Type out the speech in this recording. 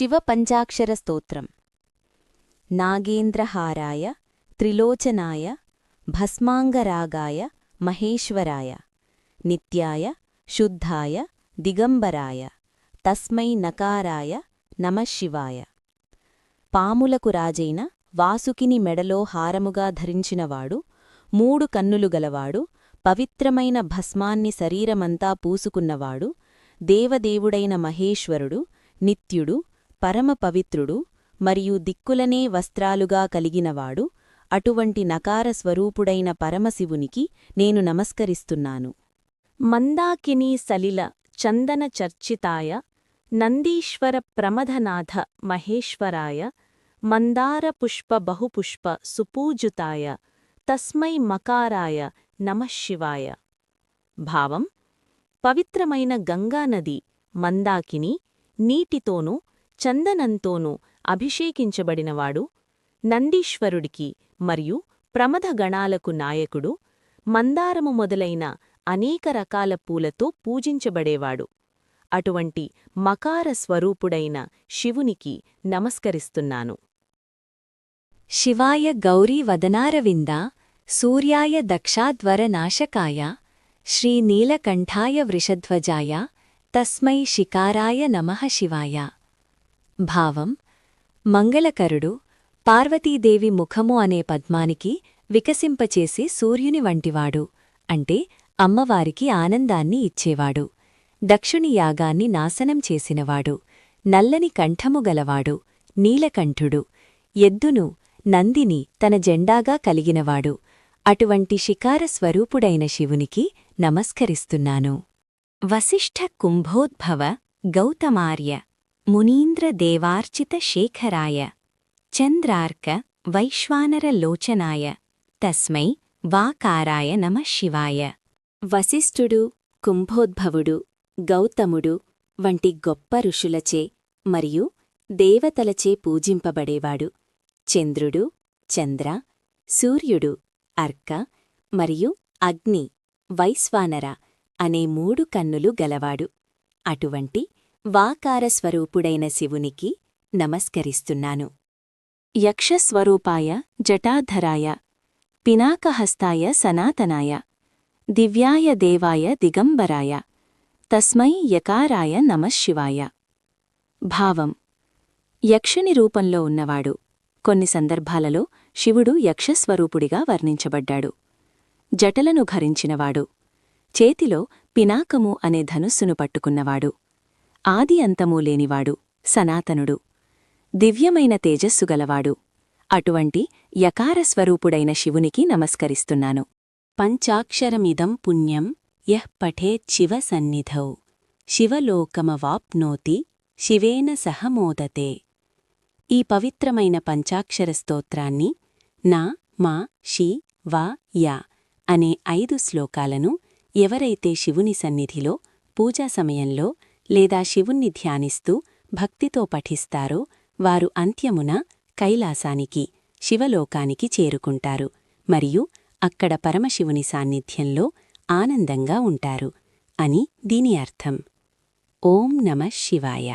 శివపంచాక్షర స్తోత్రం నాగేంద్రహారాయ త్రిలోచనాయ భస్మాంగరాగాయ మహేశ్వరాయ. నిత్యాయ శుద్ధాయ దిగంబరాయ. తస్మై నకారాయ నమశివాయ పాములకు రాజైన వాసుకిని మెడలో హారముగా ధరించినవాడు మూడు కన్నులు గలవాడు పవిత్రమైన భస్మాన్ని శరీరమంతా పూసుకున్నవాడు దేవదేవుడైన మహేశ్వరుడు నిత్యుడు పరమ పవిత్రుడు మరియు దిక్కులనే వస్త్రాలుగా కలిగినవాడు అటువంటి నకార స్వరూపుడైన పరమశివునికి నేను నమస్కరిస్తున్నాను. మందాకినీ సలిల చందన చర్చితాయ నందీశ్వర ప్రమథనాథ మహేశ్వరాయ మందార పుష్ప బహుపుష్ప సుపూజుతాయ తస్మై మకారాయ నమశివాయ భావం పవిత్రమైన గంగానది మందాకిని నీటితోనూ చందనంతోనూ అభిషేకించబడినవాడు నందీశ్వరుడికి మరియు ప్రమథగణాలకు నాయకుడు మందారము మొదలైన అనేక రకాల పూలతో పూజించబడేవాడు. అటువంటి మకార స్వరూపుడైన శివునికి నమస్కరిస్తున్నాను. శివాయ గౌరీ వదనారవింద సూర్యాయ దక్షాధ్వరనాశకాయ శ్రీనీలకంఠాయ వృషధ్వజాయ తస్మై శికారాయ నమః శివాయ. భావం మంగళకరుడు పార్వతీదేవి ముఖము అనే పద్మానికి వికసింపచేసి సూర్యుని వంటివాడు. అంటే అమ్మవారికి ఆనందాన్ని ఇచ్చేవాడు. దక్షుని యాగాన్ని నాశనం చేసినవాడు. నల్లని కంఠము గలవాడు. నీలకంఠుడు. ఎద్దును నందిని తన జెండాగా కలిగినవాడు. అటువంటి శికార స్వరూపుడైన శివునికి నమస్కరిస్తున్నాను. వసిష్ఠ కుంభోద్భవ గౌతమార్య మునీంద్రదేవార్చిత శేఖరాయ చంద్రార్క వైశ్వానరలోచనాయ తస్మై వాకారాయ నమ శివాయ. వశిష్ఠుడు కుంభోద్భవుడు గౌతముడు వంటి గొప్ప ఋషులచే మరియు దేవతలచే పూజింపబడేవాడు. చంద్రుడు చంద్ర సూర్యుడు అర్క మరియు అగ్ని వైశ్వానర అనే మూడు కన్నులు గలవాడు. అటువంటి వాకార స్వరూపుడైన శివునికి నమస్కరిస్తున్నాను. యక్షస్వరూపాయ జటాధరాయ పినాకహస్తాయ సనాతనాయ దివ్యాయ దేవాయ దిగంబరాయ తస్మై యకారాయ నమశివాయ భావం. యక్షుని రూపంలో ఉన్నవాడు. కొన్ని సందర్భాలలో శివుడు యక్షస్వరూపుడిగా వర్ణించబడ్డాడు. జటలను ఘరించినవాడు. చేతిలో పినాకము అనే ధనుస్సును పట్టుకున్నవాడు. ఆది అంతమూ లేనివాడు సనాతనుడు. దివ్యమైన తేజస్సు గలవాడు. అటువంటి యకారస్వరూపుడైన శివునికి నమస్కరిస్తున్నాను. పంచాక్షరమిదం పుణ్యం యః పఠేచ్చివ సన్నిధౌ. శివలోకమవాప్నోతి శివేన సహ మోదతే. ఈ పవిత్రమైన పంచాక్షర స్తోత్రాన్ని నా మా షి వా యా అనే ఐదు శ్లోకాలను ఎవరైతే శివుని సన్నిధిలో పూజా సమయంలో లేదా శివుణ్ణి ధ్యానిస్తూ భక్తితో పఠిస్తారో వారు అంత్యమున కైలాసానికి శివలోకానికి చేరుకుంటారు మరియు అక్కడ పరమశివుని సాన్నిధ్యంలో ఆనందంగా ఉంటారు అని దీని అర్థం. ఓం నమ శివాయ.